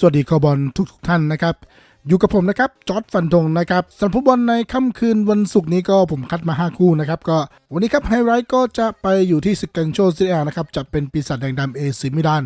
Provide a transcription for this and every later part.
สวัสดีคอบอลทุกทท่านนะครับ อยู่กับผมนะครับจอร์ดฟันธงนะครับสำหรับฟุตบอลในค่ำคืนวันศุกร์นี้ก็ผมคัดมา 5 คู่นะครับก็วันนี้ครับไฮไลท์ก็จะไปอยู่ที่สกันโชซีเรียนะครับจะเป็นปีศาจแดงดำเอซิมิลาน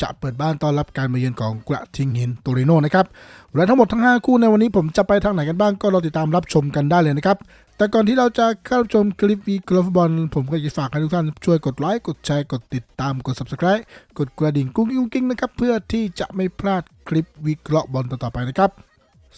จะเปิดบ้านต้อนรับการมาเยือนของกระทิงหินโตริโนนะครับและทั้งหมดทั้ง 5 คู่ในวันนี้ผมจะไปทางไหนกันบ้างก็รอติดตามรับชมกันได้เลยนะครับ แต่ก่อนที่เราจะเข้าชมคลิปวีคลอฟบอลผมก็จะฝากให้ทุกท่านช่วยกดไลค์กดแชร์กดติดตามกด subscribe กดกระดิ่งกุ้งกิ้งกุ้งกิ้งนะครับ เพื่อที่จะไม่พลาดคลิปวิเคราะห์บอลต่อๆไปนะครับ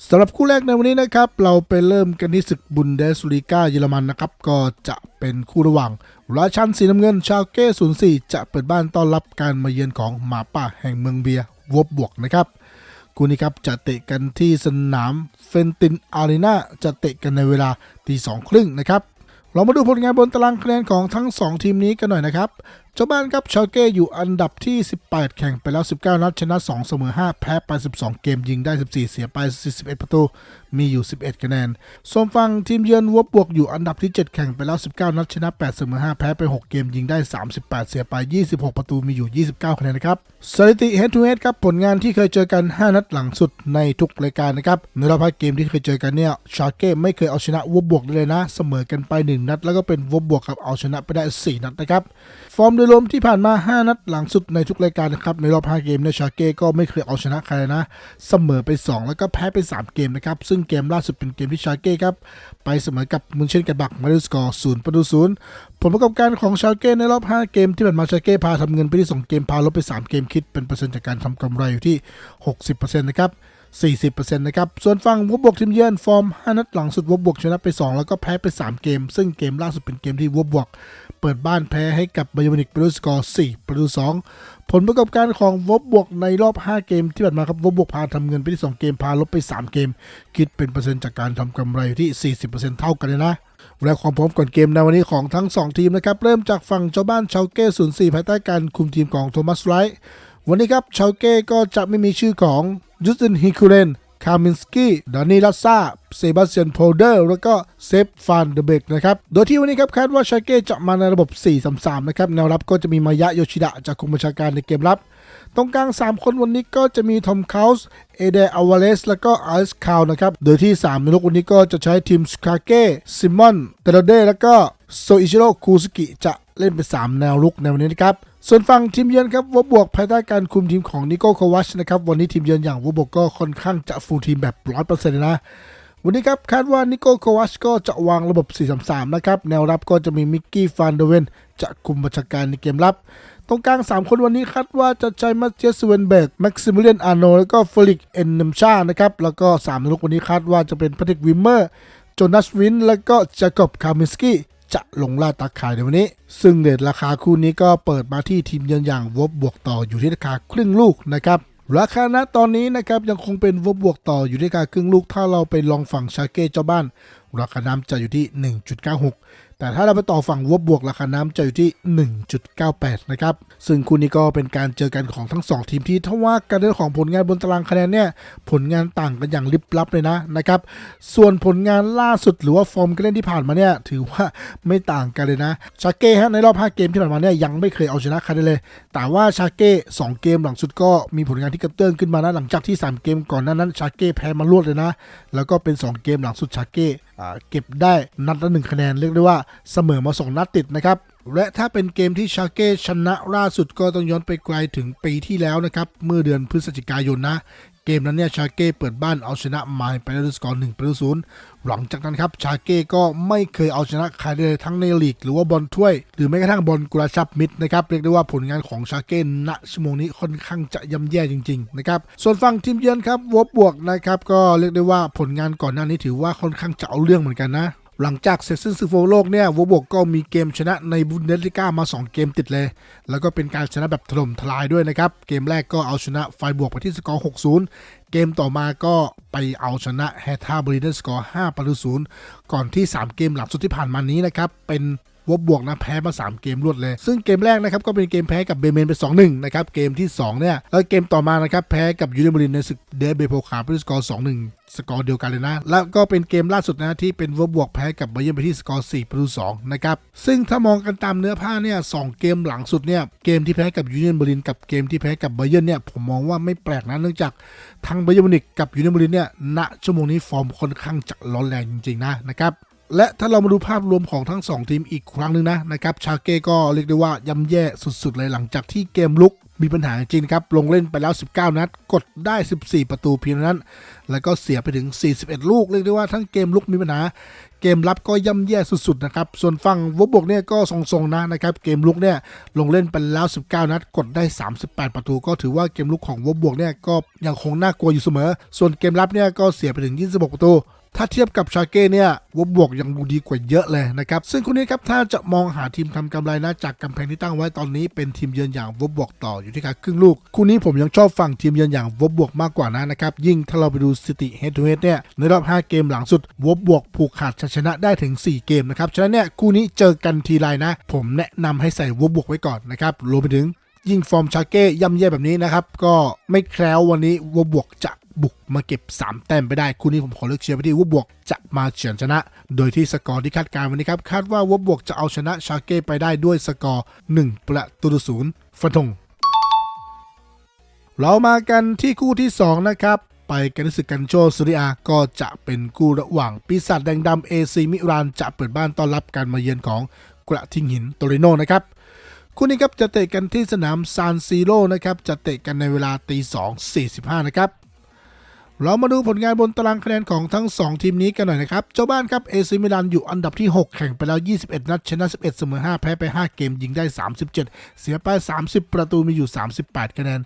สำหรับคู่แรกในวันนี้นะครับ เราไปเริ่มกันที่ศึกบุนเดสลีกาเยอรมันนะครับ ก็จะเป็นคู่ระหว่างราชันสีน้ำเงินชาวเก้04 จะเปิดบ้านต้อนรับการมาเยือนของหมาป่าแห่งเมืองเบียร์วบบวกนะครับ คู่นี้ครับจะเตะกันที่สนามเฟนตินอารีนาจะเตะกันในเวลาตีสองครึ่งนะครับเรามาดูผลงานบนตารางคะแนนของทั้ง 2 ทีมนี้กันหน่อยนะครับ เจ้าบ้านครับชาเก้อยู่อันดับที่ 18 แข่งไปแล้ว 19 นัดชนะ 2 เสมอ 5 แพ้ไป 12 เกมยิงได้ 14 เสียไป 41 ประตู มีอยู่ 11 คะแนนส่วนฝั่งทีมเยือนวบบวกอยู่อันดับที่ 7 แข่งไปแล้ว 19 นัดชนะ 8 เสมอ 5 แพ้ไป 6 เกมยิงได้ 38 เสียไป 26 ประตูมีอยู่ 29 คะแนนนะครับสถิติ head to head ครับผลงานที่เคยเจอกัน 5 นัดหลังสุดในทุกรายการนะครับในรอบ5เกมที่เคยเจอกันเนี่ยชาร์เก้ไม่เคยเอาชนะวบบวกเลยนะ เสมอกันไป 1 นัด แล้วก็เป็นวบบวกครับเอาชนะไปได้ 4 นัดนะครับฟอร์มโดยรวมที่ผ่านมา 5 นัดหลังสุดในทุกรายการนะครับในรอบ 5 เกมเนี่ยชาเก้ก็ไม่เคยเอาชนะใครนะ เสมอไป 2 แล้วก็แพ้ไป 3 เกมนะครับ ซึ่งเกมล่าสุดเป็นเกมที่ชาเก้ครับ ไปเสมอกับมุนเชนกันบักมาด้วยสกอร์0ประตู0ผลประกอบการของชาเก้ในรอบ 5 เกมที่ผ่านมาชาเก้พาทำเงินไปที่ 2 เกมพาลบไป 3 เกมคิดเป็นเปอร์เซ็นต์จากการทำกำไรอยู่ที่ 60%นะครับ40%นะครับ ส่วนฝั่งวบบวกทีมเยือนฟอร์ม 5 นัดหลังสุดวบบวกชนะไป 2 แล้วก็แพ้ไป 3 เกม ซึ่งเกมล่าสุดเป็นเกมที่วบบวก เปิดบ้านแพ้ให้กับบาเยอร์มิวนิกไปด้วยสกอร์ 4 ประตู 2 ผลประกอบการของวบบวกในรอบ 5 เกมที่ผ่านมาครับวบบวกพาทำเงินไปที่ 2 เกมพาลบไป 3 เกม คิดเป็นเปอร์เซ็นต์จากการทำกำไรอยู่ที่ 40%เท่ากันเลยนะและความพร้อมก่อนเกมในวันนี้ของทั้ง 2 ทีมนะครับเริ่มจากฝั่งเจ้าบ้านชาวเก้04ภายใต้การคุมทีมของโทมัสไรท์วันนี้ครับชาวเก้ก็จะไม่มีชื่อของยูสตินฮิคูเรน คามินสกี้ดานิลัสซาเซบาสเตียนโพเดอร์แล้วก็เซฟฟานเดเบกนะครับ โดยที่วันนี้ครับคาดว่าชาเก้จะมาในระบบ 4-3-3 นะครับ แนวรับก็จะมีมายะโยชิดะจากคุมบัญชาการในเกมรับ ตรงกลาง 3 คนวันนี้ก็จะมีทอมคาส์เอเดอาวาเลสแล้วก็ไอซ์คาวนะครับ โดยที่3ในลูกวันนี้ก็จะใช้ทีมสคาเก้ซิมอนเตโรเดแล้วก็โซอิชิโร่คูสกิจะเล่นเป็น 3 แนวลุกในวันนี้นะครับ ส่วนฝั่งทีมเยือนครับวบบวกภายใต้การคุมทีมของนิโก้โควาชนะครับวันนี้ทีมเยือนอย่างวบบวกก็ค่อนข้างจะฟูลทีมแบบ100%เลยนะ วันนี้ครับคาดว่านิโก้โควาชก็จะวางระบบ 4-3-3 นะครับ แนวรับก็จะมีมิกกี้ฟานเดเวนจะคุมบัญชาการในเกมรับ ตรงกลาง 3 คนวันนี้คาดว่าจะใช้มัตเตียสเวนเบิร์กแม็กซิมิเลียนอาร์โนแล้วก็เฟลิกเอนเนมชานะครับแล้วก็3ในลูกวันนี้คาดว่าจะเป็นพาติกวิมเมอร์โจนาสวิน แล้วก็จาคอบคามิสกี้ จะลงล่าตาข่ายในวันนี้ ซึ่งเดทราคาคู่นี้ก็เปิดมาที่ทีมเยือนอย่างวบบวกต่ออยู่ที่ราคาครึ่งลูกนะครับราคาณตอนนี้นะครับยังคงเป็นวบบวกต่ออยู่ที่ราคาครึ่งลูก ถ้าเราไปลองฝั่งชาเก้เจ้าบ้าน ราคาน้ำจะอยู่ที่ 1.96 แต่ถ้าเราไปต่อฝั่งวบบวกราคาน้ำจะอยู่ที่ 1.98 นะครับ ซึ่งคู่นี้ก็เป็นการเจอกันของทั้ง 2 ทีมที่ถ้าว่ากันเรื่องของผลงานบนตารางคะแนนเนี่ย ผลงานต่างกันอย่างลิบลับเลยนะนะครับ ส่วนผลงานล่าสุดหรือว่าฟอร์มการเล่นที่ผ่านมาเนี่ย ถือว่าไม่ต่างกันเลยนะ ชาเก้ฮะในรอบ 5 เกมที่ผ่านมาเนี่ยยังไม่เคยเอาชนะใครเลย แต่ว่าชาเก้ 2 เกมหลังสุดก็มีผลงานที่กระเตื้องขึ้นมานะหลังจากที่ 3 เกมก่อนหนั้นนั้นชาเก้แพ้มารวดเลยนะ แล้วก็เป็น 2 เกมหลังสุดชาเก้เก็บได้นัดละหนึ่งคะแนนเรียกได้ว่าเสมอมาส่งนัดติดนะครับและถ้าเป็นเกมที่ชาเก้ชนะล่าสุดก็ต้องย้อนไปไกลถึงปีที่แล้วนะครับ เมื่อเดือนพฤศจิกายนนะ เกมนั้นเนี่ยชาเก้เปิดบ้านเอาชนะมาไปได้ด้วยสกอร์1ประตูศูนย์หลังจากนั้นครับชาเก้ก็ไม่เคยเอาชนะใครเลยทั้งในลีก หรือว่าบอลถ้วย หรือแม้กระทั่งบอลกระชับมิตรนะครับเรียกได้ว่าผลงานของชาเก้ณชั่วโมงนี้ค่อนข้างจะย่ำแย่จริงๆนะครับส่วนฝั่งทีมเยือนครับวบบวกนะครับก็เรียกได้ว่าผลงานก่อนหน้านี้ถือว่าค่อนข้างจะเอาเรื่องเหมือนกันนะ หลังจากเสร็จสิ้นศึกฟุตบอลโลกเนี่ยวบบวกก็มีเกมชนะในบุนเดสลิก้ามา 2 เกมติดเลย แล้วก็เป็นการชนะแบบถล่มทลายด้วยนะครับ เกมแรกก็เอาชนะไฟบวกไปที่สกอร์ 6-0 เกมต่อมาก็ไปเอาชนะแฮท่าบริเดสกอร์ 5 ประตูศูนย์ก่อนที่ 3 เกมหลังสุดที่ผ่านมานี้นะครับ เป็นวบบวกนะแพ้มา 3 เกมรวดเลย ซึ่งเกมแรกนะครับก็เป็นเกมแพ้กับเบเมนไป 2-1 นะครับ เกมที่ 2 เนี่ย แล้วเกมต่อมานะครับแพ้กับยูเนบรินในศึกเดฟเบโพคาร์ไปด้วยสกอร์ 2-1 สกอร์เดียวกันเลยนะ แล้วก็เป็นเกมล่าสุดนะที่เป็นเวอร์บวกแพ้กับไบเยนไปที่สกอร์4ประตู2นะครับ ซึ่งถ้ามองกันตามเนื้อผ้าเนี่ยสองเกมหลังสุดเนี่ยเกมที่แพ้กับยูเนียนเบอร์ลินกับเกมที่แพ้กับไบเยนเนี่ยผมมองว่าไม่แปลกนะเนื่องจากทั้งไบเยร์นมินิกกับยูเนียนเบอร์ลินเนี่ยณชั่วโมงนี้ฟอร์มค่อนข้างจะร้อนแรงจริงๆนะนะครับและถ้าเรามาดูภาพรวมของทั้ง 2 ทีมอีกครั้งหนึ่งนะนะครับชาเก้ก็เรียกได้ว่าย่ำแย่สุดๆเลยหลังจากที่เกมลุก มีปัญหาจริงครับ ลงเล่นไปแล้ว 19 นัด กดได้ 14 ประตูเพียงนั้น แล้วก็เสียไปถึง 41 ลูก เรียกได้ว่าทั้งเกมลุกมีปัญหา เกมรับก็ย่ำแย่สุดๆนะครับ ส่วนฝั่งวบบกเนี่ยก็ทรงๆนะนะครับ เกมลุกเนี่ยลงเล่นไปแล้ว 19 นัด กดได้ 38 ประตู ก็ถือว่าเกมลุกของวบบกเนี่ยก็ยังคงน่ากลัวอยู่เสมอ ส่วนเกมรับเนี่ยก็เสียไปถึง 26 ประตู ถ้าเทียบกับชาเก้เนี่ยวบบวกยังดูดีกว่าเยอะเลยนะครับ ซึ่งคนนี้ครับถ้าจะมองหาทีมทำกำไรนะจากกำแพงที่ตั้งไว้ตอนนี้เป็นทีมเยือนอย่างวบบวกต่ออยู่ที่การครึ่งลูก คู่นี้ผมยังชอบฝั่งทีมเยือนอย่างวบบวกมากกว่านะนะครับ ยิ่งถ้าเราไปดูสติ head to head เนี่ยในรอบ 5 เกมหลังสุดวบบวกผูกขาดชชนะได้ถึง 4 เกมนะครับฉะนั้นเนี่ยคู่นี้เจอกันทีไรนะ ผมแนะนำให้ใส่วบบวกไว้ก่อนนะครับรวมไปถึงยิ่งฟอร์มชาเก้ย่ำแย่แบบนี้นะครับ ก็ไม่แคล้ววันนี้วบวกจะ บุกมาเก็บ 3 แต้มไปได้ คู่นี้ผมขอเลือกเชียร์ไปที่วัวบวกจะมาเฉือนชนะ โดยที่สกอร์ที่คาดการณ์วันนี้ครับ คาดว่าวัวบวกจะเอาชนะชาเก้ไปได้ด้วยสกอร์ 1 ประตูต่อศูนย์ฟันธงเรามากันที่คู่ที่ 2 นะครับ ไปกันที่ศึกกันโชซูริอาก็จะเป็นคู่ระหว่างปีศาจแดงดำเอซีมิรานจะเปิดบ้านต้อนรับการมาเยือนของกระทิงหินโตริโนนะครับคู่นี้ครับจะเตะกันที่สนามซานซีโร่นะครับจะเตะกันในเวลาตีสองสี่สิบห้านะครับ เรามาดูผลงานบนตารางคะแนนของทั้ง 2 ทีมนี้กันหน่อยนะครับ เจ้าบ้านครับเอซิมิลานอยู่อันดับที่ 6 แข่งไปแล้ว 21 นัดชนะ 11 เสมอ 5 แพ้ไป 5 เกมยิงได้ 37 เสียไป 30 ประตูมีอยู่ 38 คะแนน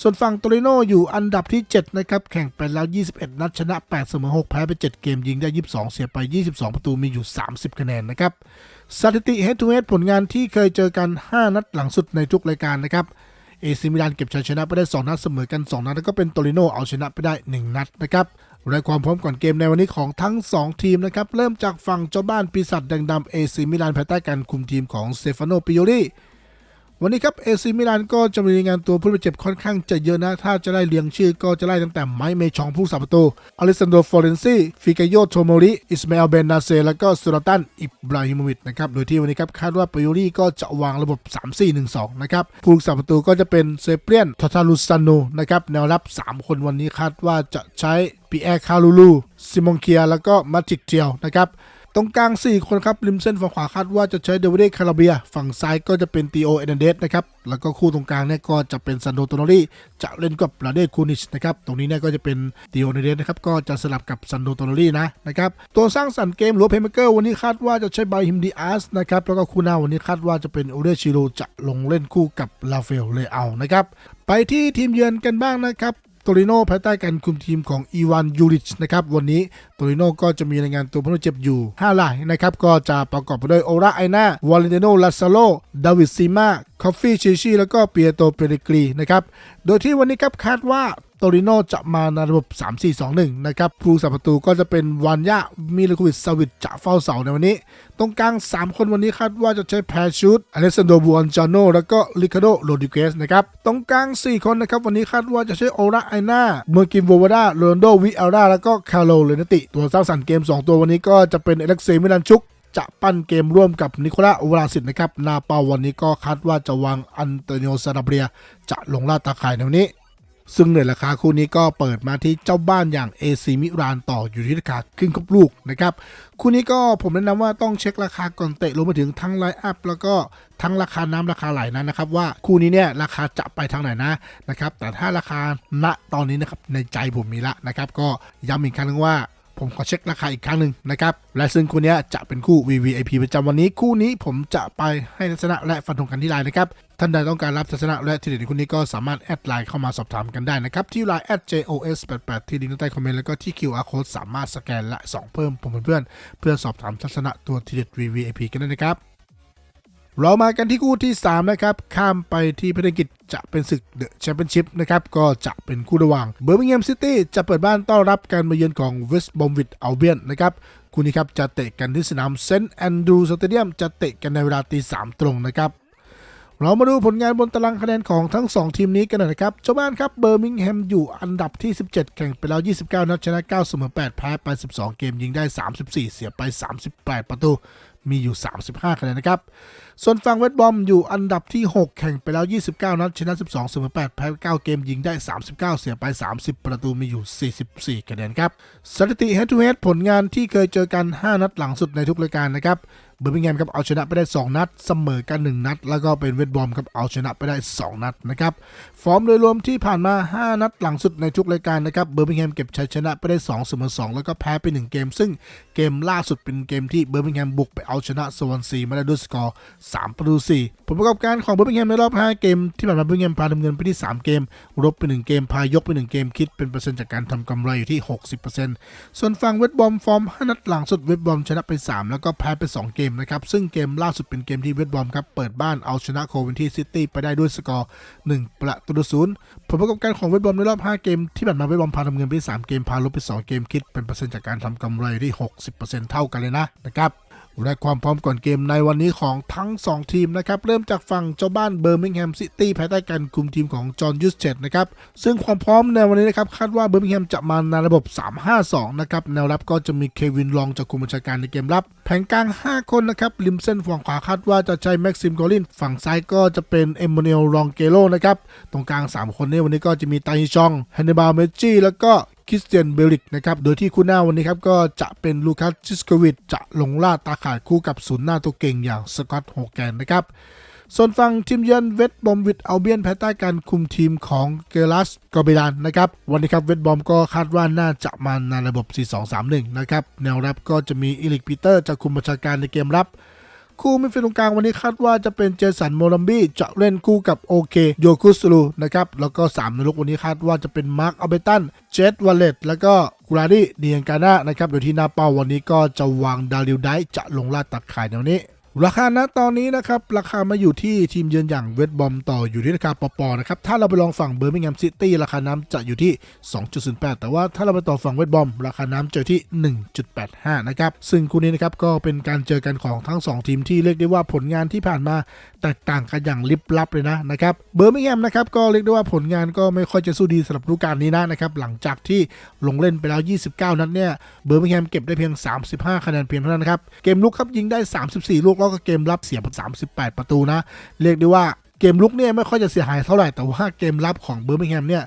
ส่วนฝั่งโตริโนอยู่อันดับที่ 7 นะครับ แข่งไปแล้ว 21 นัดชนะ 8 เสมอ 6 แพ้ไป 7 เกมยิงได้ 22 เสียไป 22 ประตูมีอยู่ 30 คะแนนนะครับสถิติ head to head ผลงานที่เคยเจอกัน 5 นัดหลังสุดในทุกรายการนะครับ เอซิมิลานเก็บชัยชนะไปได้ 2 นัดเสมอกัน 2 นัด แล้วก็เป็นโตริโนเอาชนะไปได้ 1 นัดนะครับรายความพร้อมก่อนเกมในวันนี้ของทั้ง 2 ทีมนะครับ เริ่มจากฝั่งเจ้าบ้านปีศาจแดงดำเอซิมิลานภายใต้การคุมทีมของเซฟานโนปิโยรี วันนี้ครับเอซิมิลานก็จะมีงานตัวผู้บาดเจ็บค่อนข้างจะเยอะนะ ถ้าจะไล่เรียงชื่อก็จะไล่ตั้งแต่ไมค์เมชองผู้สาประตูอเลสซานโดฟลอเรนซีฟิกาโยโทโมริอิสมาเอลเบนนาเซแล้วก็สุลตันอิบราฮิโมวิชนะครับโดยที่วันนี้ครับคาดว่าปิโยรีก็จะวางระบบ 3-4-1-2 นะครับผู้รักษาประตูก็จะเป็นเซเปียนทอทาลุซานโนนะครับแนวรับ 3 คนวันนี้คาดว่าจะใช้ปีแอร์คาลูลูซิมอนเคียแล้วก็มาติกเทียวนะครับ ตรงกลาง 4 คนครับริมเส้นฝั่งขวาคาดว่าจะใช้เดวิดคาราเบีย ฝั่งซ้ายก็จะเป็นตีโอเอเนเดสนะครับ แล้วก็คู่ตรงกลางเนี่ยก็จะเป็นซันโดโตโนรีจะเล่นกับลาเดคูนิชนะครับ ตรงนี้เนี่ยก็จะเป็นตีโอเอเนเดสนะครับ ก็จะสลับกับซันโดโตโนรีนะนะครับ ตัวสร้างสรรค์เกมหรือเพย์เมเกอร์วันนี้คาดว่าจะใช้ไบฮิมดีอาสนะครับ แล้วก็คู่หน้าวันนี้คาดว่าจะเป็นโอเดชิโรจะลงเล่นคู่กับลาเฟลเลอานะครับ ไปที่ทีมเยือนกันบ้างนะครับ โตริโนภายใต้การคุมทีมของอีวานยูริชนะครับวันนี้โตริโนก็จะมีรายงานตัวผู้บาดเจ็บอยู่ 5 รายนะครับก็จะประกอบไปด้วยโอราไอนาวาเลนติโนลาซาโลดาวิดซีมาคอฟฟี่ชิชิแล้วก็เปียโตเปเรกรีนะครับโดยที่วันนี้ครับคาดว่า โตริโนจะมาในระบบ 3-4-2-1 นะครับผู้สับประตูก็จะเป็นวานยามิลโควิชซาวิชจะเฝ้าเสาในวันนี้ ตรงกลาง 3 คนวันนี้คาดว่าจะใช้แพรชูดอเลสซานโดบูอันจานโนแล้วก็ลิคาโดโรดิเกสนะครับตรงกลาง 4 คนนะครับวันนี้คาดว่าจะใช้โอราไอนาเมอร์กินโววาดาโรนโดวิอาราแล้วก็คาร์โลเลนติ ตัวสร้างสรรค์เกม 2 ตัววันนี้ก็จะเป็นเอเล็กเซมิลันชุกจะปั้นเกมร่วมกับนิโคลาโอวราสิตนะครับนาเปาวันนี้ก็คาดว่าจะวางอันเตโนซาราเบีย จะลงล่าตาข่ายในวันนี้ ซึ่งในราคาคู่นี้ก็เปิดมาที่เจ้าบ้านอย่างเอซีมิรานต่ออยู่ที่ราคาครึ่งครบลูกนะครับคู่นี้ก็ผมแนะนำว่าต้องเช็คราคาก่อนเตะรวมไปถึงทั้งไลน์อัพแล้วก็ทั้งราคาน้ำราคาไหลนั้นนะครับ ว่าคู่นี้เนี่ยราคาจะไปทางไหนนะนะครับแต่ถ้าราคาณตอนนี้นะครับในใจผมมีละนะครับ ก็ย้ำอีกครั้งนึงว่า ผมขอเช็คราคาอีกครั้งหนึ่งนะครับ และซึ่งคู่นี้จะเป็นคู่ VVIP ประจำวันนี้คู่นี้ผมจะไปให้ทัศนะและฟันธงกันที่ไลน์นะครับ ท่านใดต้องการรับทัศนะและทีเด็ดในคู่นี้ก็สามารถแอดไลน์เข้ามาสอบถามกันได้นะครับ ที่ไลน์ @jos88 ที่ลิงก์ใต้คอมเมนต์แล้วก็ที่ QR code สามารถสแกนและส่องเพิ่มผมเพื่อนเพื่อสอบถามทัศนะตัวทีเด็ด VVIP กันได้นะครับ เรามากันที่คู่ที่ 3 นะครับ ข้ามไปที่ประเทศอังกฤษจะเป็นศึกเดอะแชมเปี้ยนชิพนะครับ ก็จะเป็นคู่ระหว่างเบอร์มิงแฮมซิตี้จะเปิดบ้านต้อนรับการมาเยือนของเวสต์บอมวิดอัลเบียนนะครับคู่นี้ครับจะเตะกันที่สนามเซนต์แอนดรูว์สเตเดียมจะเตะกันในเวลาตีสามตรงนะครับเรามาดูผลงานบนตารางคะแนนของทั้ง 2 ทีมนี้กันหน่อยนะครับเจ้าบ้านครับเบอร์มิงแฮมอยู่อันดับที่ 17 แข่งไปแล้ว 29 นัดชนะ 9 เสมอ 8 แพ้ไป 12 เกมยิงได้ 34 เสียไป 38 ประตู มีอยู่ 35คะแนนนะครับ ส่วนฝั่งเวสต์บอมอยู่อันดับที่ 6 แข่งไปแล้ว 29 นัดชนะ 12เสมอ8แพ้9เกมยิงได้ 39 เสียไป 30 ประตูมีอยู่ 44คะแนนครับสถิติ head to head ผลงานที่เคยเจอกัน 5 นัดหลังสุดในทุกรายการนะครับ เบอร์มิงแฮมครับเอาชนะไปได้ 2 นัด เสมอกัน 1 นัด แล้วก็เป็นเวสต์บอมครับเอาชนะไปได้ 2 นัดนะครับฟอร์มโดยรวมที่ผ่านมา 5 นัดหลังสุดในทุกรายการนะครับเบอร์มิงแฮมเก็บชัยชนะไปได้2เสมอ2แล้วก็แพ้ไป 1 เกม ซึ่งเกมล่าสุดเป็นเกมที่เบอร์มิงแฮมบุกไปเอาชนะสวอนซีมาได้ด้วยสกอร์3ประตู4ผลประกอบการของเบอร์มิงแฮมในรอบ 5 เกมที่ผ่านมาเบอร์มิงแฮมพาดำเนินไปที่ 3 เกมรบไป 1 เกมพายกไป1เกมคิดเป็นเปอร์เซ็นต์จากการทำกำไรอยู่ที่ 60%ส่วนฝั่งเวสต์บอมฟอร์ม 5 นัดหลังสุดเวสต์บอมชนะไป 3 แล้วก็แพ้ไป 2 เกมนะครับซึ่งเกมล่าสุดเป็นเกมที่เวสต์บอมครับเปิดบ้านเอาชนะโคเวนที่ซิตี้ไปได้ด้วยสกอร์ 1 ประตูต่อศูนย์ผลประกอบการของเวสต์บอมในรอบ 5 เกมที่ผ่านมาเวสต์บอมพาทำเงินไป 3 เกมพาลบไป 2 เกมคิดเป็นเปอร์เซ็นต์จากการทำกำไรอยู่ที่ 60%เท่ากันเลยนะนะครับ และความพร้อมก่อนเกมในวันนี้ของทั้ง 2 ทีมนะครับ เริ่มจากฝั่งเจ้าบ้านเบอร์มิงแฮมซิตี้ภายใต้การคุมทีมของจอห์นยูสเจตนะครับ ซึ่งความพร้อมในวันนี้นะครับ คาดว่าเบอร์มิงแฮมจะมาในระบบ 3-5-2 นะครับ แนวรับก็จะมีเควินลองจากคุมบัญชาการในเกมรับ แผงกลาง 5 คนนะครับ ริมเส้นฝั่งขวาคาดว่าจะใช้แม็กซิมโกลิน ฝั่งซ้ายก็จะเป็นเอม a น u เอลรองเกโลนะครับ ตรงกลาง 3 คนนี้วันนี้ก็จะมีไตชองฮันนิบาลเมจิแล้วก็ คริสเตียนเบลิกนะครับ โดยที่คู่หน้าวันนี้ครับก็จะเป็นลูคัสชิสโควิดจะลงล่าตาข่ายคู่กับศูนย์หน้าตัวเก่งอย่างสกอตโฮแกนนะครับ ส่วนฝั่งทีมเยือนเวสต์บอมวิดอัลเบียนภายใต้การคุมทีมของเกลัสกอเบรันนะครับ วันนี้ครับเวสต์บอมก็คาดว่าน่าจะมาในระบบ 4-2-3-1 นะครับ แนวรับก็จะมีอิลิกปีเตอร์จะคุมบัญชาการในเกมรับ คู่มิดฟิลด์ตรงกลางวันนี้คาดว่าจะเป็นเจสันโมลัมบี้จะเล่นคู่กับโอเคโยคุสลูนะครับแล้วก็3ในลุกวันนี้คาดว่าจะเป็นมาร์คอัลเบตันเจสวัลเลตแล้วก็กูราดี้เนียงกาน่านะครับโดยที่หน้าเป้าวันนี้ก็จะวางดาริวไดจะลงลาดตัดขายแนวนี้ ราคาณตอนนี้นะครับราคามาอยู่ที่ทีมเยือนอย่างเวสต์บอมต่ออยู่ที่ราคาปอๆนะครับถ้าเราไปลองฝั่งเบอร์มิงแฮมซิตี้ราคาน้ำจะอยู่ที่ 2.08 แต่ว่าถ้าเราไปต่อฝั่งเวสต์บอม ราคาน้ำเจอที่ 1.85 นะครับซึ่งคู่นี้นะครับก็เป็นการเจอกันของทั้ง 2 ทีมที่เรียกได้ว่าผลงานที่ผ่านมาแตกต่างกันอย่างลิบลับเลยนะนะครับเบอร์มิงแฮมนะครับก็เรียกได้ว่าผลงานก็ไม่ค่อยจะสู้ดีสำหรับฤดูกาลนี้นะนะครับหลังจากที่ลงเล่นไปแล้ว 29 นัดเนี่ยเบอร์มิงแฮมเก็บได้เพียง 35 คะแนนเพียงเท่านั้นนะครับเกมลุกครับยิงได้ 34 ลูกแล้วก็เกมรับเสียไป38 ประตูนะ เรียกได้ว่าเกมลุกเนี่ยไม่ค่อยจะเสียหายเท่าไหร่ แต่ว่าเกมรับของเบอร์มิงแฮมเนี่ย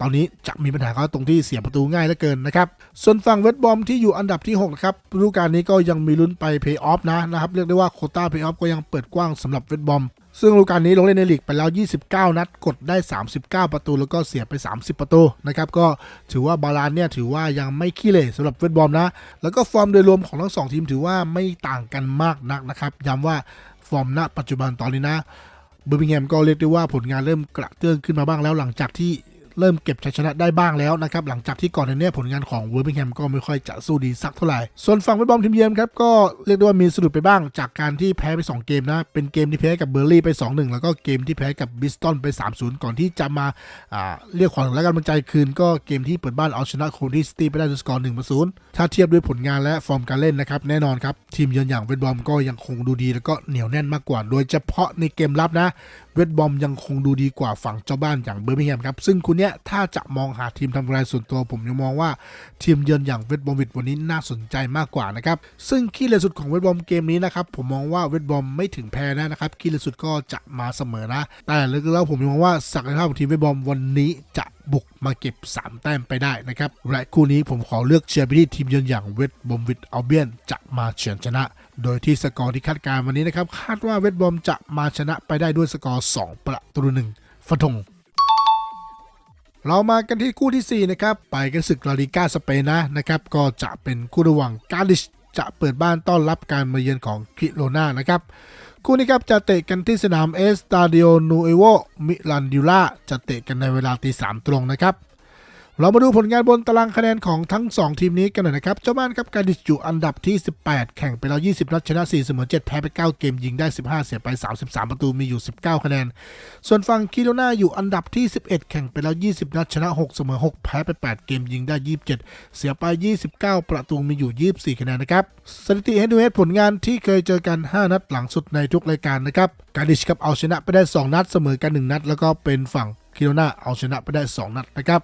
ตอนนี้จะมีปัญหาก็ตรงที่เสียประตูง่ายเหลือเกินนะครับ ส่วนฝั่งเวสบอมที่อยู่อันดับที่6นะครับฤดูกาลนี้ก็ยังมีลุ้นไปเพย์ออฟนะนะครับ เรียกได้ว่าโคต้าเพย์ออฟก็ยังเปิดกว้างสำหรับเวสบอม ซึ่งฤดูกาลนี้ลงเล่นในลีกไปแล้ว 29 นัด กดได้ 39 ประตู แล้วก็เสียไป 30 ประตูนะครับ ก็ถือว่าบาลานเนี่ยถือว่ายังไม่ขี้เหร่สำหรับเวสบอมนะ แล้วก็ฟอร์มโดยรวมของทั้งสองทีมถือว่าไม่ต่างกันมากนักนะครับ ย้ำว่าฟอร์มณปัจจุบันตอนนี้นะเบอร์มิงแฮมก็เรียกได้ว่าผลงานเริ่มกระเตื้องขึ้นมาบ้างแล้วหลังจากที่ เริ่มเก็บชัยชนะได้บ้างแล้วนะครับหลังจากที่ก่อนหน้านี้ผลงานของเวอร์มิงแฮมก็ไม่ค่อยจะสู้ดีสักเท่าไหร่ ส่วนฝั่งเวสต์บอมทีมเยือนครับก็เรียกได้ว่ามีสะดุดไปบ้างจากการที่แพ้ไป 2 เกมนะเป็นเกมที่แพ้กับเบอร์ลี่ไป 2-1 แล้วก็เกมที่แพ้กับบิสตันไป 3-0 ก่อนที่จะมาเรียกขวัญและกำลังใจคืน ก็เกมที่เปิดบ้านเอาชนะโคลที่ซิตี้ไปได้ด้วยสกอร์1-0ถ้าเทียบด้วยผลงานและฟอร์มการเล่นนะครับแน่นอนครับทีมเยือนอย่างเวสต์บอมก็ยังคงดูดี แล้วก็เหนียวแน่นมากกว่า โดยเฉพาะในเกมรับนะ เวสบอมยังคงดูดีกว่าฝั่งเจ้าบ้านอย่างเบอร์มิงแฮมครับ ซึ่งคุณเนี้ยถ้าจะมองหาทีมทำกำไรส่วนตัวผมยังมองว่าทีมเยือนอย่างเวสบอมวิดวันนี้น่าสนใจมากกว่านะครับ ซึ่งขี้เหร่สุดของเวสบอมเกมนี้นะครับ ผมมองว่าเวสบอมไม่ถึงแพ้นะนะครับขี้เหร่สุดก็จะมาเสมอนะ แต่ลึกแล้วผมยังมองว่าศักยภาพของทีมเวสบอมวันนี้จะบุกมาเก็บ 3 แต้มไปได้นะครับและคู่นี้ผมขอเลือกเชียร์ไปที่ทีมเยือนอย่างเวสบอมวิดอัลเบียนจะมาเฉือนชนะ โดยที่สกอร์ที่คาดการณ์วันนี้นะครับ คาดว่าเวสบอมจะมาชนะไปได้ด้วยสกอร์ 2 ประตูหนึ่งฟันธงเรามากันที่คู่ที่ 4 นะครับ ไปกันศึกลาลิก้าสเปนนะนะครับ ก็จะเป็นคู่ระหว่างกาลิชจะเปิดบ้านต้อนรับการมาเยือนของคิโรนานะครับ คู่นี้ครับจะเตะกันที่สนามเอสตาดิโอนูเอโวมิลันดิล่าจะเตะกันในเวลาตีสามตรงนะครับ เรามาดูผลงานบนตารางคะแนนของทั้ง 2 ทีมนี้กันหน่อยนะครับ เจ้าบ้านครับการดิชอยู่อันดับที่ 18 แข่งไปแล้ว 20 นัดชนะ 4 เสมอ 7 แพ้ไป 9 เกมยิงได้ 15 เสียไป 33 ประตูมีอยู่ 19 คะแนน ส่วนฝั่งคิโรนาอยู่อันดับที่ 11 แข่งไปแล้ว 20 นัดชนะ 6 เสมอ 6 แพ้ไป 8 เกมยิงได้ 27 เสียไป 29 ประตูมีอยู่ 24 คะแนนนะครับ สถิติเฮดดูเฮดผลงานที่เคยเจอกัน 5 นัดหลังสุดในทุกรายการนะครับการดิชครับเอาชนะไปได้ 2 นัดเสมอกัน 1 นัด แล้วก็เป็นฝั่งคิโรนาเอาชนะไปได้ 2 นัดนะครับ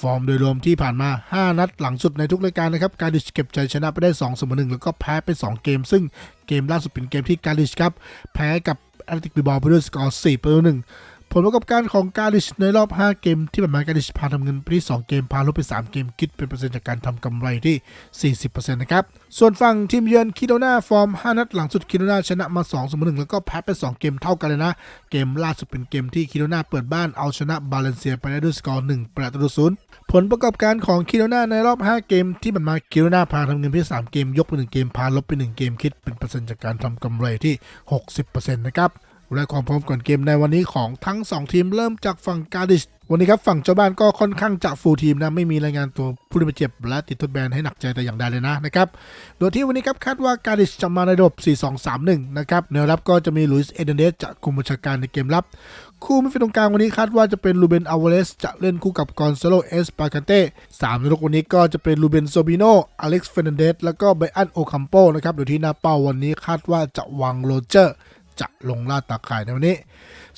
ฟอร์มโดยรวมที่ผ่านมา 5 นัดหลังสุดในทุกรายการนะครับ การดิชเก็บใจชนะไปได้2เสมอหนึ่งแล้วก็แพ้ไป 2 เกม ซึ่งเกมล่าสุดเป็นเกมที่การดิชครับ แพ้กับแอตติกบิบอลไปด้วยสกอร์4ประตู1 ผลประกอบการของการิชในรอบ 5 เกม ที่ผ่านมาการิชพาทำเงินไปที่ 2 เกม พาลบไป 3 เกมคิดเป็นเปอร์เซ็นต์จากการทำกำไรที่ 40%นะครับ ส่วนฝั่งทีมเยือนคิโดนาฟอร์ม 5 นัดหลังสุดคิโดนาชนะมา2เสมอ1แล้วก็แพ้ไป 2 เกมเท่ากันเลยนะ เกมล่าสุดเป็นเกมที่คิโดนาเปิดบ้านเอาชนะบาเลนเซียไปได้ด้วยสกอร์1ประตูต่อศูนย์ผลประกอบการของคิโดนาในรอบ 5 เกม ที่ผ่านมาคิโดนาพาทำเงินไป3เกมยกไป 1 เกมพาลบไป 1 เกมคิดเป็นเปอร์เซ็นต์จากการทำกำไรที่ 60%นะครับ และความพร้อมก่อนเกมในวันนี้ของทั้ง 2 ทีมเริ่มจากฝั่งการดิชวันนี้ครับฝั่งเจ้าบ้านก็ค่อนข้างจะฟูลทีมนะไม่มีรายงานตัวผู้เล่นบาเจ็บและติดทดแบนให้หนักใจแต่อย่างใดเลยนะนะครับโดยที่วันนี้ครับคาดว่าการดิชจะมาในระบบ 4-2-3-1 นะครับแนวรับก็จะมีลุยส์เอเดนเดสจะคุมบัญชาการในเกมรับ คู่มิดฟิลด์ตรงกลางวันนี้คาดว่าจะเป็นลูเบนอาวเลสจะเล่นคู่กับกอนซาโลเอสปาคาเต้สามนรกวันนี้ก็จะเป็นลูเบนโซบิโนอเล็กซ์เฟรนเดสแล้วก็ไบอันโอคัมโปนะครับโดยที่หน้าเป้าวันนี้คาดว่าจะวางโรเจอร์ จะลงลาดตาข่ายในวันนี้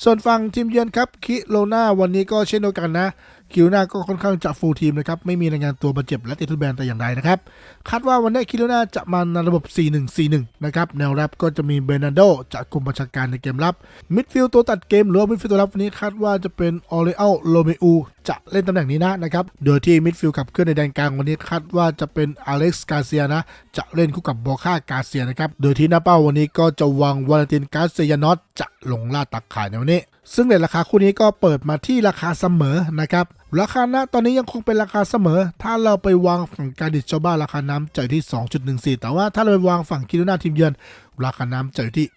ส่วนฝั่งทีมเยือนครับคิโลนาวันนี้ก็เช่นเดียวกันนะ คิโลนาก็ค่อนข้างจะฟูลทีมนะครับ ไม่มีรายงานตัวบาดเจ็บและติดทุนแบนแต่อย่างใดนะครับ คาดว่าวันนี้คิโลนาจะมาในระบบ 4-1-4-1 นะครับ แนวรับก็จะมีเบรนันโดจะกลุ่มประชาการในเกมรับ มิดฟิลด์ตัวตัดเกมหรือว่ามิดฟิลด์ตัวรับวันนี้คาดว่าจะเป็นออเรอัลโลเมอูจะเล่นตำแหน่งนี้นะนะครับ โดยที่มิดฟิลด์ขับเคลื่อนในแดนกลางวันนี้คาดว่าจะเป็นอเล็กซ์กาเซียนะ จะเล่นคู่กับโบคากาเซียนะครับ โดยที่หน้าเป้าวันนี้ก็จะวางวาเลนตินกาเซียนอตจะลงล่าตักข่ายในวันนี้ ซึ่งในราคาคู่นี้ก็เปิดมาที่ราคาเสมอนะครับราคาณตอนนี้ยังคงเป็นราคาเสมอ ถ้าเราไปวางฝั่งการดิชชาวบ้านราคาน้ำจะอยู่ที่ 2.14 แต่ว่าถ้าเราไปวางฝั่งคิโรนาทีมเยือนราคาน้ำจะอยู่ที่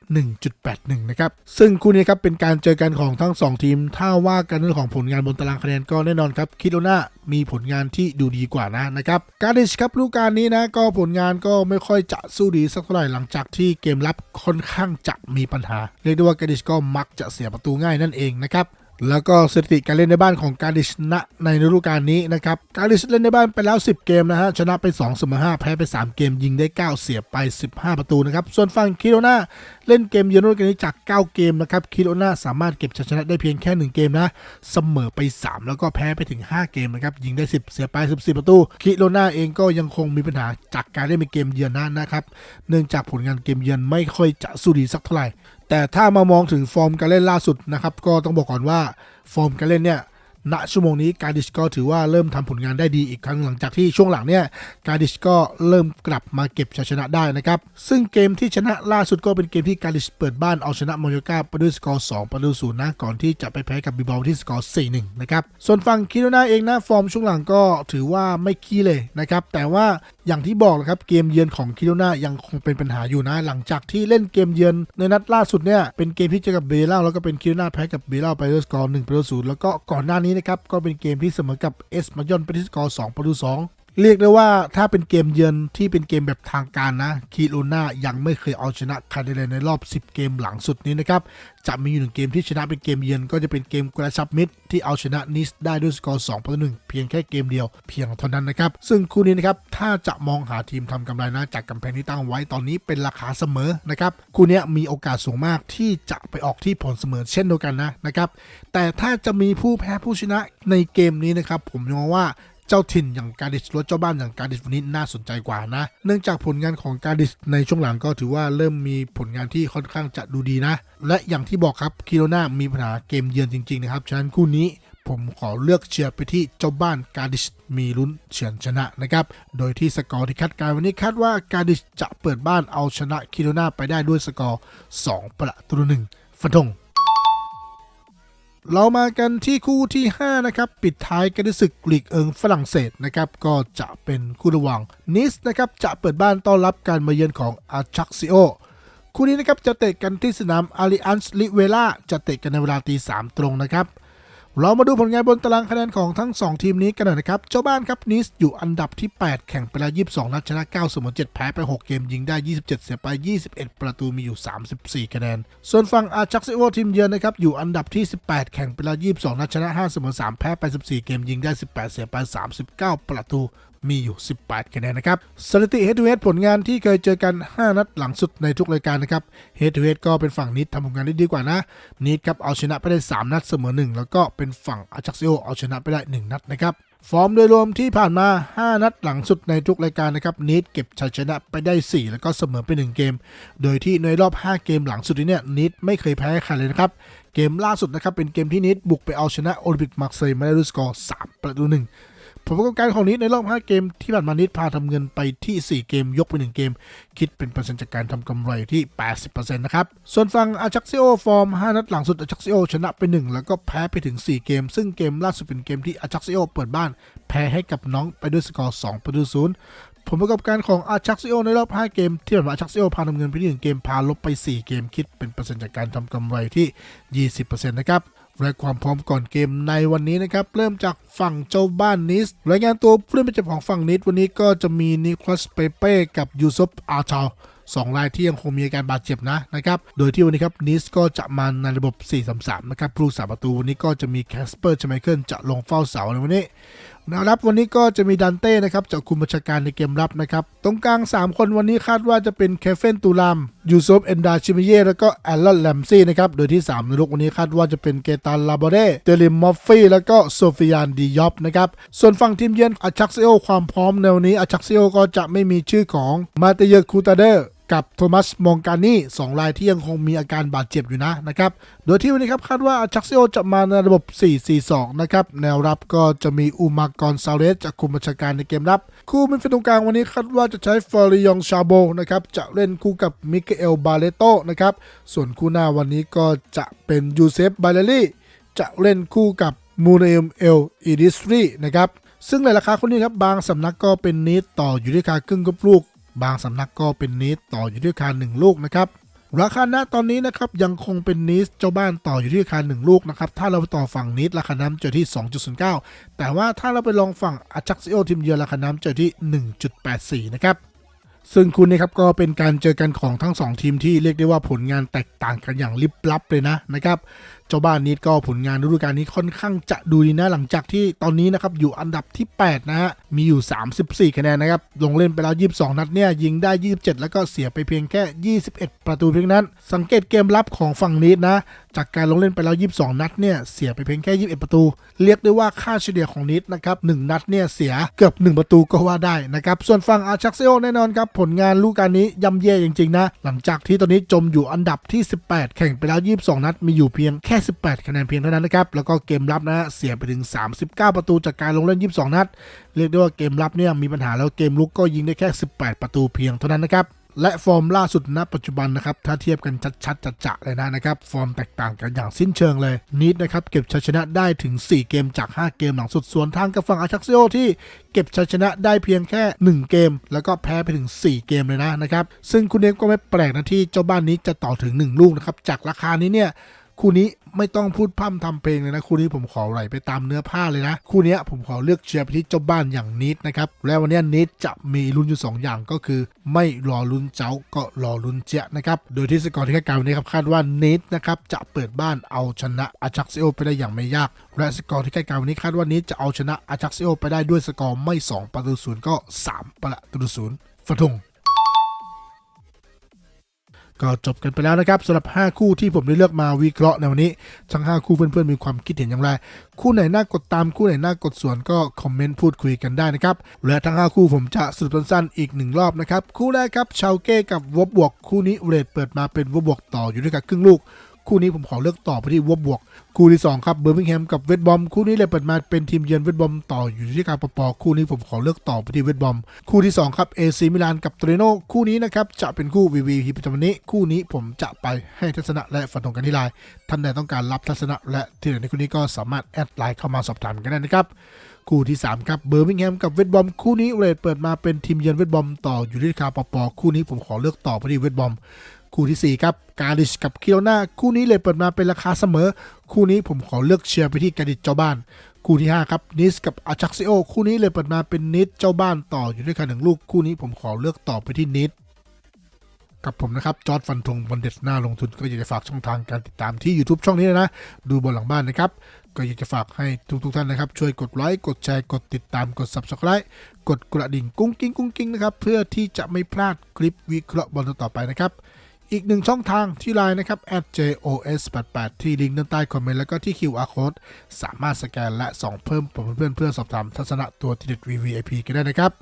1.81 นะครับ ซึ่งคู่นี้ครับเป็นการเจอกันของทั้ง 2 ทีม ถ้าว่ากันเรื่องของผลงานบนตารางคะแนนก็แน่นอนครับคิโรนามีผลงานที่ดูดีกว่านะนะครับการดิชครับลูกการนี้นะก็ผลงานก็ไม่ค่อยจะสู้ดีสักเท่าไหร่หลังจากที่เกมรับค่อนข้างจะมีปัญหา เรียกได้ว่าการดิชก็มักจะเสียประตูง่ายนั่นเองนะครับ แล้วก็สถิติการเล่นในบ้านของการดิชนะในฤดูกาลนี้นะครับ การดิชเล่นในบ้านไปแล้ว 10 เกมนะฮะ ชนะไป2เสมอ5แพ้ไป 3 เกมยิงได้ 9 เสียไป 15 ประตูนะครับ ส่วนฝั่งคิโรนา เล่นเกมเยือนฤดูกาลนี้จาก 9 เกมนะครับคิโรนาสามารถเก็บชัยชนะได้เพียงแค่ 1 เกมนะ เสมอไป 3 แล้วก็แพ้ไปถึง 5 เกมนะครับยิงได้ 10 เสียไป 14 ประตูคิโรนาเองก็ยังคงมีปัญหาจากการเล่นเป็นเกมเยือนนะนะครับเนื่องจากผลงานเกมเยือนไม่ค่อยจะสู้ดีสักเท่าไหร่แต่ถ้ามามองถึงฟอร์มการเล่นล่าสุดนะครับก็ต้องบอกก่อนว่าฟอร์มการเล่นเนี่ย ณชั่วโมงนี้การดิชก็ถือว่าเริ่มทำผลงานได้ดีอีกครั้งหลังจากที่ช่วงหลังเนี่ยการดิชก็เริ่มกลับมาเก็บชัยชนะได้นะครับซึ่งเกมที่ชนะล่าสุดก็เป็นเกมที่การดิชเปิดบ้านเอาชนะมอยกาไปด้วยสกอร์2ประตูศูนย์นะก่อนที่จะไปแพ้กับบิบาที่สกอร์4-1นะครับส่วนฝั่งคิโรนาเองนะฟอร์มช่วงหลังก็ถือว่าไม่ขี้เลยนะครับแต่ว่าอย่างที่บอกนะครับเกมเยือนของคิโรนายังคงเป็นปัญหาอยู่นะ หลังจากที่เล่นเกมเยือนในนัดล่าสุดเนี่ยเป็นเกมที่เจอกับเบล่าแล้วก็เป็นคิโรนาแพ้กับเบลล่าไปด้วยสกอร์1ประตูศูนย์แล้วก็ก่อนหน้านี้นะครับก็เป็นเกมที่เสมอกับเอสมายอนไปที่สกอร์2ประตู2 เรียกได้ว่าถ้าเป็นเกมเยือนที่เป็นเกมแบบทางการนะคิโรนายังไม่เคยเอาชนะใครได้เลยในรอบ 10 เกมหลังสุดนี้นะครับ จะมีอยู่หนึ่งเกมที่ชนะเป็นเกมเยือนก็จะเป็นเกมกระชับมิตรที่เอาชนะนิสได้ด้วยสกอร์2ประตู1เพียงแค่เกมเดียวเพียงเท่านั้นนะครับ ซึ่งคู่นี้นะครับถ้าจะมองหาทีมทำกำไรนะจากกำแพงที่ตั้งไว้ตอนนี้เป็นราคาเสมอนะครับคู่นี้มีโอกาสสูงมากที่จะไปออกที่ผลเสมอเช่นเดียวกันนะนะครับแต่ถ้าจะมีผู้แพ้ผู้ชนะในเกมนี้นะครับผมมองว่า เจ้าถิ่นอย่างการดิชรถเจ้าบ้านอย่างการดิชวันนี้น่าสนใจกว่านะ เนื่องจากผลงานของการดิชในช่วงหลังก็ถือว่าเริ่มมีผลงานที่ค่อนข้างจะดูดีนะ และอย่างที่บอกครับคิโรนามีปัญหาเกมเยือนจริงๆนะครับฉะนั้นคู่นี้ผมขอเลือกเชียร์ไปที่เจ้าบ้านการดิชมีลุ้นเฉือนชนะนะครับ โดยที่สกอร์ที่คาดการณ์วันนี้คาดว่าการดิชจะเปิดบ้านเอาชนะคิโรนาไปได้ด้วยสกอร์ 2 ประตูหนึ่งฟันธง เรามากันที่คู่ที่ 5 นะครับ ปิดท้ายกันด้วยศึกลีกเอิงฝรั่งเศสนะครับ ก็จะเป็นคู่ระหว่างนิสนะครับ จะเปิดบ้านต้อนรับการมาเยือนของอาชักซิโอคู่นี้นะครับจะเตะกันที่สนามอาริอันส์ลิเวล่าจะเตะกันในเวลาตีสามตรงนะครับ เรามาดูผลงานบนตารางคะแนนของทั้ง 2 ทีมนี้กันหน่อยนะครับ เจ้าบ้านครับนิสอยู่อันดับที่ 8 แข่งไปแล้ว 22 นัดชนะ9เสมอ7แพ้ไป 6 เกมยิงได้ 27 เสียไป 21 ประตูมีอยู่ 34 คะแนน ส่วนฝั่งอาชักซิโอทีมเยือนนะครับอยู่อันดับที่ 18 แข่งไปแล้ว 22 นัดชนะ5เสมอ3แพ้ไป 14 เกมยิงได้ 18 เสียไป 39 ประตู มีอยู่ 18 คะแนนนะครับสถิติ head to head ผลงานที่เคยเจอกัน 5 นัดหลังสุดในทุกรายการนะครับ head to head ก็เป็นฝั่งนิดทำผลงานได้ดีกว่านะนิดครับเอาชนะไปได้ 3 นัดเสมอ 1 แล้วก็เป็นฝั่งอาจักซิโอเอาชนะไปได้ 1 นัดนะครับฟอร์มโดยรวมที่ผ่านมา 5 นัดหลังสุดในทุกรายการนะครับนิดเก็บชัยชนะไปได้ 4 แล้วก็เสมอไป 1 เกม โดยที่ในรอบ 5 เกมหลังสุดนี้เนี่ยนิดไม่เคยแพ้ใครเลยนะครับ เกมล่าสุดนะครับเป็นเกมที่นิดบุกไปเอาชนะโอลิมปิกมาร์เซย์มาได้ด้วยสกอร์ 3 ประตูหนึ่ง ผลประกอบการของนิดในรอบ 5 เกมที่ผ่านมานิดพาทำเงินไปที่ 4 เกมยกไป 1 เกม คิดเป็นเปอร์เซ็นต์จากการทำกำไรที่ 80%นะครับ ส่วนฝั่งอาจักซิโอฟอร์ม 5 นัดหลังสุดอาจักซิโอชนะไป 1 แล้วก็แพ้ไปถึง 4 เกม ซึ่งเกมล่าสุดเป็นเกมที่อาจักซิโอเปิดบ้าน แพ้ให้กับน้องไปด้วยสกอร์2ประตูศูนย์ผลประกอบการของอาชักซิโอในรอบ 5 เกม ที่ผ่านมาอาชักซิโอพาทำเงินไปที่1เกมพาลบไป 4 เกมคิดเป็นเปอร์เซ็นต์จากการทำกำไรที่ 20%นะครับ และความพร้อมก่อนเกมในวันนี้นะครับ เริ่มจากฝั่งเจ้าบ้านนิสรายงานตัวผู้เล่นประจำของฝั่งนิสวันนี้ก็จะมีนิโคลัสเปเป้กับยูซุปอาชาสองรายที่ยังคงมีอาการบาดเจ็บนะนะครับ โดยที่วันนี้ครับนิสก็จะมาในระบบ 4-3-3 นะครับผู้รักษาประตูวันนี้ก็จะมีแคสเปอร์ชไมเคิลจะลงเฝ้าเสาในวันนี้ แนวรับวันนี้ก็จะมีดันเต้นะครับจะคุมบัญชาการในเกมรับนะครับ ตรงกลาง 3 คนวันนี้คาดว่าจะเป็นเคเฟนตูลามยูซุฟเอนดาชิมเย่แล้วก็แอลลอนแลมซี่นะครับโดยที่ 3 ในลูกวันนี้คาดว่าจะเป็นเกตาลาบอเดเตลิมมอฟฟี่แล้วก็โซฟิยานดียอปนะครับส่วนฝั่งทีมเยือนอาชักเซโอความพร้อมในวันนี้อาชักเซโอก็จะไม่มีชื่อของมาเตเยอร์คูตาเดอร์ กับโทมัสมองการนี่สองรายที่ยังคงมีอาการบาดเจ็บอยู่นะนะครับ โดยที่วันนี้ครับคาดว่าชักซิโอจะมาในระบบ 4-4-2 นะครับ แนวรับก็จะมีอูมากอนซาเลสจากคุมบัญชาการในเกมรับ คู่มิดฟิลด์ตรงกลางวันนี้คาดว่าจะใช้ฟอริยองชาโบนะครับ จะเล่นคู่กับมิเกเอลบาเลโตนะครับ ส่วนคู่หน้าวันนี้ก็จะเป็นยูเซฟบาเลลี่จะเล่นคู่กับมูเนมเอลอีดิสรีนะครับซึ่งในราคาคนนี้ครับบางสำนักก็เป็นนิดต่ออยู่ที่ราคาครึ่งกับลูก บางสำนักก็เป็นนิดต่ออยู่ที่ราคา1ลูกนะครับราคาณตอนนี้นะครับยังคงเป็นนิสเจ้าบ้านต่ออยู่ที่ราคา1ลูกนะครับถ้าเราไปต่อฝั่งนิสราคาน้ำเจอที่ 2.09 แต่ว่าถ้าเราไปลองฝั่งอาจักซิโอทีมเยือนราคาน้ำเจอที่ 1.84 นะครับซึ่งคุณนี่ครับก็เป็นการเจอกันของทั้ง 2 ทีมที่เรียกได้ว่าผลงานแตกต่างกันอย่างลิบลับเลยนะนะครับ เจ้าบ้านนิดก็ผลงานฤดูกาลนี้ค่อนข้างจะดูดีนะ หลังจากที่ตอนนี้นะครับอยู่อันดับที่ 8 นะฮะ มีอยู่ 34 คะแนนนะครับ ลงเล่นไปแล้ว 22 นัดเนี่ยยิงได้ 27 แล้วก็เสียไปเพียงแค่ 21 ประตูเพียงนั้น สังเกตเกมรับของฝั่งนิดนะ จากการลงเล่นไปแล้ว 22 นัดเนี่ยเสียไปเพียงแค่ 21 ประตู เรียกได้ว่าค่าเฉลี่ยของนิดนะครับ1นัดเนี่ยเสียเกือบ 1 ประตูก็ว่าได้นะครับ ส่วนฝั่งอาชักเซโอแน่นอนครับผลงานลูกการนี้ย่ำแย่จริงๆนะ หลังจากที่ตอนนี้จมอยู่อันดับที่ 18 แข่งไปแล้ว 22 นัดมีอยู่เพียงแค่18คะแนนเพียงเท่านั้นนะครับ แล้วก็เกมรับนะเสียไปถึง 39 ประตูจากการลงเล่น 22 นัด เรียกได้ว่าเกมรับเนี่ยมีปัญหาแล้วเกมลุกก็ยิงได้แค่ 18 ประตูเพียงเท่านั้นนะครับและฟอร์มล่าสุดณปัจจุบันนะครับ ถ้าเทียบกันชัดๆจะเลยนะนะครับ ฟอร์มแตกต่างกันอย่างสิ้นเชิงเลยนิดนะครับ เก็บชัยชนะได้ถึง 4 เกมจาก 5 เกมหลังสุดส่วนทางกับฝั่งอาชักซิโอที่เก็บชัยชนะได้เพียงแค่ 1 เกม แล้วก็แพ้ไปถึง 4 เกมเลยนะนะครับ ซึ่งคุณเอกก็ไม่แปลกนะที่เจ้าบ้านนี้จะต่อถึง 1 ลูกนะครับ จากราคานี้เนี่ย คู่นี้ไม่ต้องพูดพร่ำทำเพลงเลยนะ คู่นี้ผมขอไหลไปตามเนื้อผ้าเลยนะ คู่นี้ผมขอเลือกเชียร์ไปที่เจ้าบ้านอย่างนิดนะครับ และวันนี้นิดจะมีลุ้นอยู่ 2 อย่างก็คือ ไม่รอลุ้นเจ้าก็รอลุ้นเจ้านะครับ โดยที่สกอร์ที่คาดการณ์วันนี้ครับคาดว่านิดนะครับจะเปิดบ้านเอาชนะอาชักซิโอไปได้อย่างไม่ยาก และสกอร์ที่คาดการณ์วันนี้คาดว่านิดจะเอาชนะอาชักซิโอไปได้ด้วยสกอร์ไม่ 2 ประตูศูนย์ก็ 3 ประตูศูนย์ฟันธง ก็จบกันไปแล้วนะครับสำหรับ 5 คู่ที่ผมได้เลือกมาวิเคราะห์ในวันนี้ ทั้ง 5 คู่เพื่อนๆมีความคิดเห็นอย่างไร คู่ไหนน่ากดตามคู่ไหนน่ากดสวนก็คอมเมนต์พูดคุยกันได้นะครับและทั้ง 5 คู่ผมจะสรุปสั้นๆอีกหนึ่งรอบนะครับคู่แรกครับชาวเก้กับวบบวกคู่นี้เรทเปิดมาเป็นวบบวกต่ออยู่ด้วยกันครึ่งลูก คู่นี้ผมขอเลือกต่อไปที่วบบวก คู่ที่ 2 ครับเบอร์มิงแฮมกับเวสต์บอม คู่นี้เลยเปิดมาเป็นทีมเยือนเวสต์บอมต่ออยู่ที่การปปคู่นี้ผมขอเลือกต่อไปที่เวสต์บอม คู่ที่ 2 ครับเอซีมิลานกับโตเรโนคู่นี้นะครับจะเป็นคู่ VVP ประจำวันนี้ คู่นี้ผมจะไปให้ทัศนะและฝันตรงกันที่ไลน์ท่านใดต้องการรับทัศนะและที่เหลือในคู่นี้ก็สามารถแอดไลน์เข้ามาสอบถามกันได้นะครับคู่ที่ 3 ครับเบอร์มิงแฮมกับเวสต์บอม คู่นี้เรทเปิดมาเป็นทีมเยือนเวสต์บอมต่ออยู่ที่คาปปคู่นี้ผมขอเลือกต่อไปที่เวสต์บอม คู่ทีสี่ 4 ครับ กาดิชกับคิโรนาคู่นี้เลยเปิดมาเป็นราคาเสมอ คู่นี้ผมขอเลือกเชียร์ไปที่กาดิชเจ้าบ้าน คู่ที่ 5 ครับนิสกับอาจักซิโอคู่นี้เลยเปิดมาเป็นนิสเจ้าบ้านต่ออยู่ด้วยกันหนึ่งลูกคู่นี้ผมขอเลือกต่อไปที่นิสกับผมนะครับ จอร์ดฟันธงบอลเด็ดหน้าลงทุนก็อยากจะฝากช่องทางการติดตามที่ YouTube ช่องนี้นะ ดูบนหลังบ้านนะครับ ก็อยากจะฝากให้ทุกๆท่านนะครับ ช่วยกดไลค์กดแชร์กดติดตามกด Subscribe กดกระดิ่งกุ้งกิ้งกุ้งกิ้งนะครับ เพื่อที่จะไม่พลาดคลิปวิเคราะห์บอลต่อไปนะครับ อีกหนึ่งช่องทางที่ไลน์นะครับ @jos88 ที่ลิงก์ด้านใต้คอมเมนต์แล้วก็ที่ QR code สามารถสแกนและส่องเพิ่มผมเพื่อนๆเพื่อสอบถามทัศนะตัวที่เด็ด VVIP กันได้นะครับ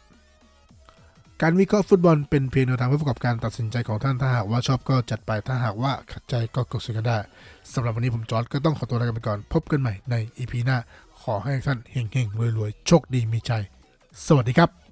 การวิเคราะห์ฟุตบอลเป็นเพียงแนวทางเพื่อประกอบการตัดสินใจของท่านถ้าหากว่าชอบก็จัดไปถ้าหากว่าขัดใจก็กดซื้อกันได้สำหรับวันนี้ผมจอร์ดก็ต้องขอตัวลากันไปก่อน พบกันใหม่ใน EP หน้า ขอให้ท่านเฮงๆรวยๆโชคดีมีใจ สวัสดีครับ